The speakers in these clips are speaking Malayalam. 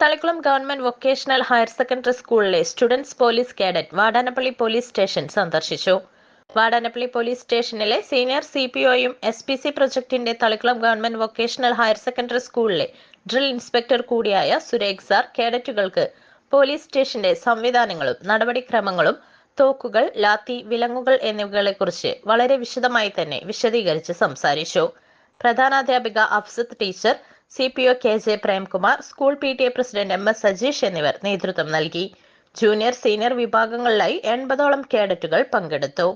Thalikulam government vocational higher secondary സ്കൂളിലെ students police cadet Vadanappally police station സന്ദർശിച്ചു. വാടാനപ്പള്ളി പോലീസ് സ്റ്റേഷനിലെ സീനിയർ സി പി ഒയും S P C പ്രൊജക്ടിന്റെ Thalikulam government vocational higher secondary സ്കൂളിലെ ഡ്രിൽ ഇൻസ്പെക്ടർ കൂടിയായ സുരേഖ് സാർ കേഡറ്റുകൾക്ക് പോലീസ് സ്റ്റേഷന്റെ സംവിധാനങ്ങളും നടപടിക്രമങ്ങളും തോക്കുകൾ ലാത്തി വിലങ്ങുകൾ എന്നിവകളെക്കുറിച്ച് വളരെ വിശദമായി തന്നെ വിശദീകരിച്ച് സംസാരിച്ചു. പ്രധാനാധ്യാപിക Afsath teacher C P O K J Premkumar school P T A president M S Sajeesh എന്നിവർ നേതൃത്വം നൽകി. ജൂനിയർ സീനിയർ വിഭാഗങ്ങളിലായി എൺപതോളം കേഡറ്റുകൾ പങ്കെടുത്തു.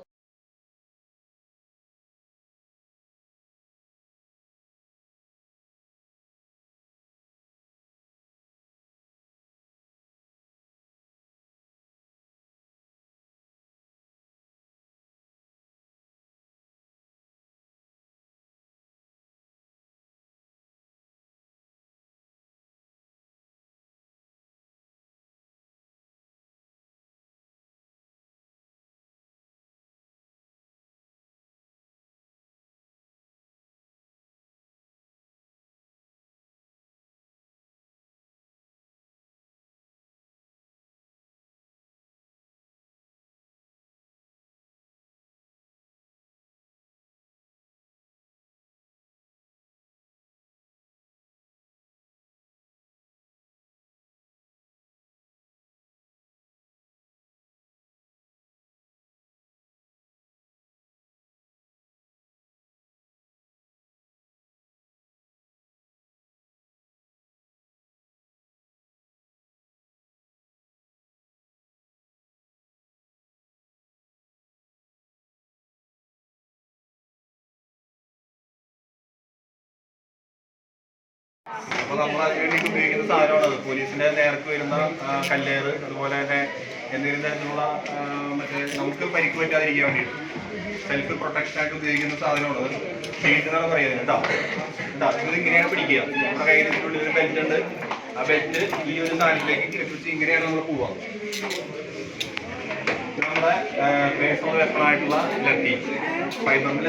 അപ്പൊ നമ്മൾ അതിനുവേണ്ടി ഉപയോഗിക്കുന്ന സാധനമാണ് പോലീസിന്റെ നേർക്ക് വരുന്ന കല്ലേറ് അതുപോലെ തന്നെ എന്തെങ്കിലും തരത്തിലുള്ള മറ്റേ നമുക്ക് പരിക്ക് പറ്റാതിരിക്കാൻ വേണ്ടിയിട്ട് സെൽഫ് പ്രൊട്ടക്ഷൻ ആയിട്ട് ഉപയോഗിക്കുന്ന സാധനമാണ് ഷീറ്റ് എന്നാണ് പറയുന്നത് കേട്ടോ. കേട്ടോ ഇത് ഇങ്ങനെയാണ് പിടിക്കുക. നമ്മുടെ കയ്യിൽ ഉള്ളിൽ ഒരു ബെൽറ്റ് ഉണ്ട്. ആ ബെൽറ്റ് ഈ ഒരു സാധനത്തിലേക്ക് കെട്ടിച്ച് ഇങ്ങനെയാണ് നമ്മൾ പോവുക. നമ്മുടെ പേഴ്സണൽ വെപ്പണായിട്ടുള്ള ലത്തി ഫൈബറിൽ